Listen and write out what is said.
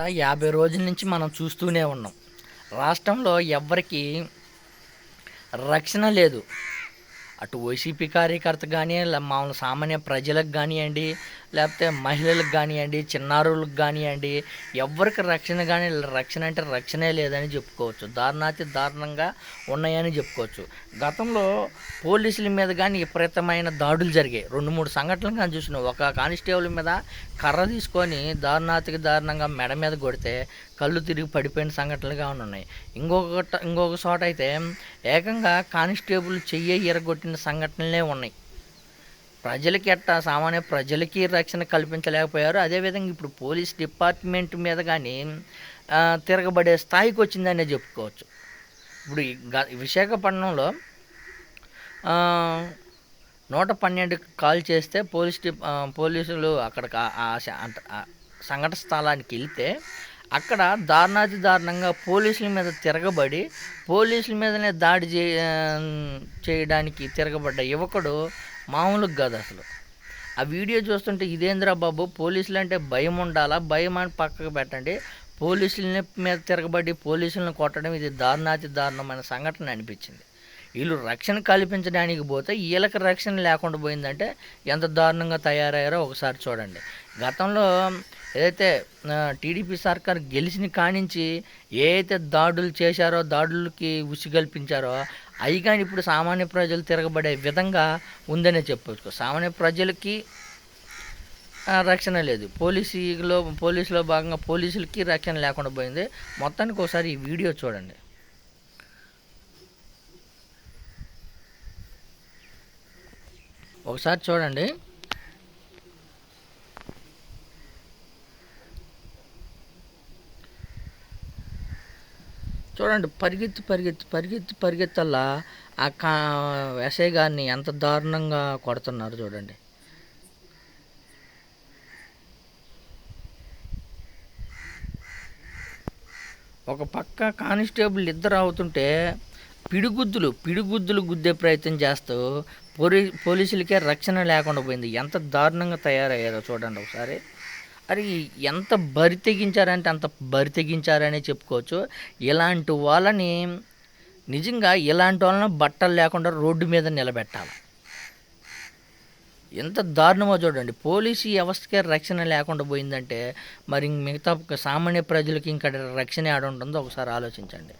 గత యాభై రోజుల నుంచి మనం చూస్తూనే ఉన్నాం. రాష్ట్రంలో ఎవ్వరికి రక్షణ లేదు. అటు వైసీపీ కార్యకర్త కానీ మామూలు సామాన్య ప్రజలకు కానివ్వండి లేకపోతే మహిళలకు కానివ్వండి చిన్నారులకు కానివ్వండి ఎవరికి రక్షణ కానీ రక్షణ అంటే రక్షణే లేదని చెప్పుకోవచ్చు. దారుణాతి దారుణంగా ఉన్నాయని చెప్పుకోవచ్చు. గతంలో పోలీసుల మీద కానీ విపరీతమైన దాడులు జరిగాయి. రెండు మూడు సంఘటనలు కానీ చూసినాం. ఒక కానిస్టేబుల్ మీద కర్ర తీసుకొని దారుణాతికి దారుణంగా మెడ మీద కొడితే కళ్ళు తిరిగి పడిపోయిన సంఘటనలుగా ఉన్నాయి. ఇంకొక ఇంకొక చోట అయితే ఏకంగా కానిస్టేబుల్ చెయ్యి ఎరగొట్టిన సంఘటనలే ఉన్నాయి. ప్రజలకి ఎట్టా సామాన్య ప్రజలకి రక్షణ కల్పించలేకపోయారు. అదేవిధంగా ఇప్పుడు పోలీస్ డిపార్ట్మెంట్ మీద కానీ తిరగబడే స్థాయికి వచ్చిందనే చెప్పుకోవచ్చు. ఇప్పుడు గ విశాఖపట్నంలో నూట పన్నెండు కాల్ చేస్తే పోలీస్ డిప్ పోలీసులు అక్కడ సంఘటన స్థలానికి వెళ్తే అక్కడ దారుణాతి దారుణంగా పోలీసుల మీద తిరగబడి పోలీసుల మీదనే దాడి చే చేయడానికి తిరగబడ్డ యువకుడు మామూలుగా కాదు అసలు. ఆ వీడియో చూస్తుంటే ఇదేంద్రా బాబు పోలీసులు అంటే భయం ఉండాలా? భయం అని పక్కకు పెట్టండి. పోలీసులని మీద తిరగబడి పోలీసులను కొట్టడం ఇది దారుణాతి దారుణమైన సంఘటన అనిపించింది. వీళ్ళు రక్షణ కల్పించడానికి పోతే వీళ్ళకి రక్షణ లేకుండా పోయిందంటే ఎంత దారుణంగా తయారయ్యారో ఒకసారి చూడండి. గతంలో ఏదైతే టీడీపీ సర్కార్ గెలిచిన కానించి ఏదైతే దాడులు చేశారో దాడులకి ఉసి కల్పించారో అవి కానీ ఇప్పుడు సామాన్య ప్రజలు తిరగబడే విధంగా ఉందనే చెప్పవచ్చు సామాన్య ప్రజలకి రక్షణ లేదు. పోలీసులో పోలీసులో భాగంగా పోలీసులకి రక్షణ లేకుండా పోయింది. మొత్తానికి ఒకసారి ఈ వీడియో చూడండి. ఒకసారి చూడండి. చూడండి పరిగెత్తి పరిగెత్తి పరిగెత్తి పరిగెత్తల్లా ఆ కా ఎస్ఐ గారిని ఎంత దారుణంగా కొడుతున్నారు చూడండి. ఒక పక్క కానిస్టేబుల్ ఇద్దరు అవుతుంటే పిడిగుద్దులు పిడిగుద్దులు గుద్దే ప్రయత్నం చేస్తూ పోలీ పోలీసులకే రక్షణ లేకుండా పోయింది. ఎంత దారుణంగా తయారయ్యారో చూడండి ఒకసారి. మరి ఎంత బరి తెగించారంటే అంత బరి తెగించారనే చెప్పుకోవచ్చు. ఇలాంటి వాళ్ళని నిజంగా ఇలాంటి వాళ్ళని బట్టలు లేకుండా రోడ్డు మీద నిలబెట్టాలి. ఎంత దారుణమో చూడండి. పోలీసు వ్యవస్థకే రక్షణ లేకుండా పోయిందంటే మరి మిగతా సామాన్య ప్రజలకి ఇంకా రక్షణ ఆడుంటుందో ఒకసారి ఆలోచించండి.